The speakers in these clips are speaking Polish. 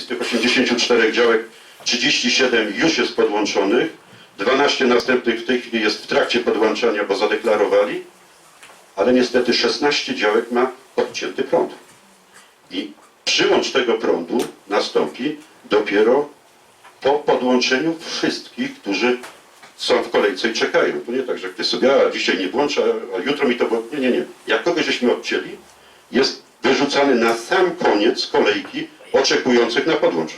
Z tych 84 działek 37 już jest podłączonych. 12 następnych w tej chwili jest w trakcie podłączania, bo zadeklarowali. Ale niestety 16 działek ma odcięty prąd. I przyłącz tego prądu nastąpi dopiero po podłączeniu wszystkich, którzy są w kolejce i czekają. To nie tak, że ktoś sobie, a dzisiaj nie włącza, a jutro mi to było. Nie, nie, nie. Jak kogoś żeśmy odcięli, jest wyrzucany na sam koniec kolejki oczekujących na podłącz.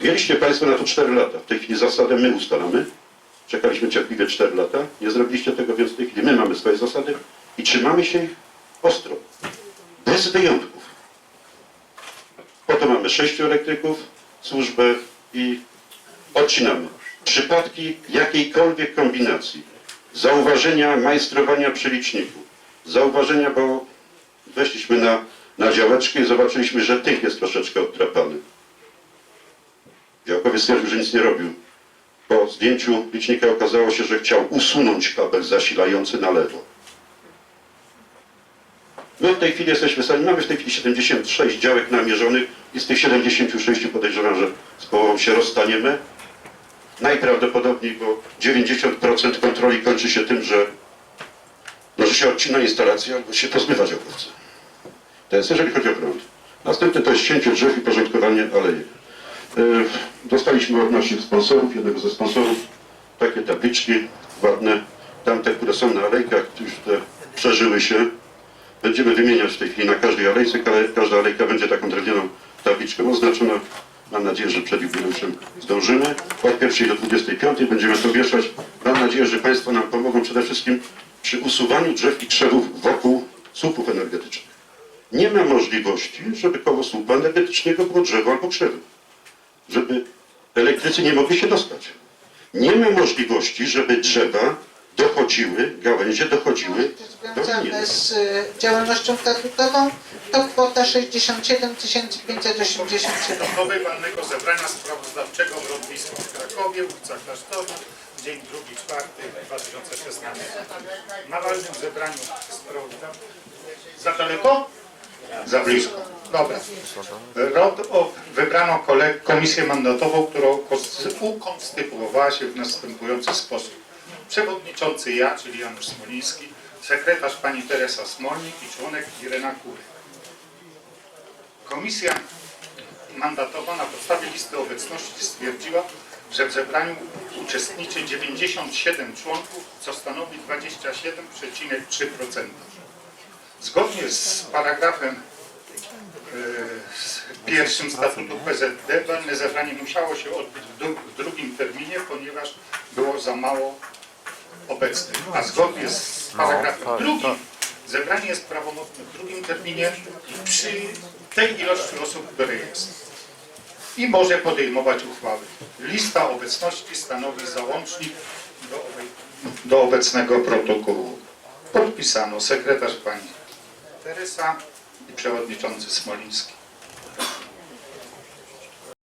Mieliście Państwo na to 4 lata. W tej chwili zasadę my ustalamy. Czekaliśmy cierpliwie 4 lata. Nie zrobiliście tego, więc w tej chwili my mamy swoje zasady i trzymamy się ich ostro. Bez wyjątków. Po to mamy sześciu elektryków, służbę i odcinamy. Przypadki jakiejkolwiek kombinacji, zauważenia majstrowania przeliczników, zauważenia, bo weszliśmy na, na działeczkę i zobaczyliśmy, że tych jest troszeczkę odtrapany. Działkowiec stwierdził, że nic nie robił. Po zdjęciu licznika okazało się, że chciał usunąć kabel zasilający na lewo. My w tej chwili jesteśmy w stanie, mamy w tej chwili 76 działek namierzonych i z tych 76 podejrzewam, że z połową się rozstaniemy. Najprawdopodobniej, bo 90% kontroli kończy się tym, że, no, że się odcina instalację albo się pozbywa działkowca. To jest jeżeli chodzi o prąd. Następne to jest cięcie drzew i porządkowanie alei. Yy, Dostaliśmy od naszych sponsorów, jednego ze sponsorów, takie tabliczki ładne, tamte, które są na alejkach, już te przeżyły się. Będziemy wymieniać w tej chwili na każdej alejce, ka- każda alejka będzie taką drewnianą tabliczką oznaczoną. Mam nadzieję, że przed jubileuszem zdążymy. Od 1 do 25 będziemy to wieszać. Mam nadzieję, że Państwo nam pomogą przede wszystkim przy usuwaniu drzew i krzewów wokół słupów energetycznych. Nie ma możliwości, żeby koło słupa energetycznego było drzewo albo krzewy. Żeby elektrycy nie mogli się dostać. Nie ma możliwości, żeby drzewa dochodziły, gałęzie dochodziły do z y, działalnością statutową to kwota 67 587. Nowej walnego zebrania sprawozdawczego w Rodwisku w Krakowie, ulica Klasztorna, dzień 2-4 2016. Na walnym zebraniu sprawozdawczego. Za daleko? Za blisko. Dobra. Rod, o, wybrano komisję mandatową, która ukons- ukonstytuowała się w następujący sposób. Przewodniczący ja, czyli Janusz Smoliński, sekretarz pani Teresa Smolnik i członek Irena Kury. Komisja mandatowa na podstawie listy obecności stwierdziła, że w zebraniu uczestniczy 97 członków, co stanowi 27,3%. Zgodnie z paragrafem e, pierwszym statutu PZD walne zebranie musiało się odbyć w, dru- w drugim terminie, ponieważ było za mało obecnych. A zgodnie z paragrafem drugim zebranie jest prawomocne w drugim terminie przy tej ilości osób, które jest. I może podejmować uchwały. Lista obecności stanowi załącznik do, do obecnego protokołu. Podpisano sekretarz pani Teresa i przewodniczący Smoliński.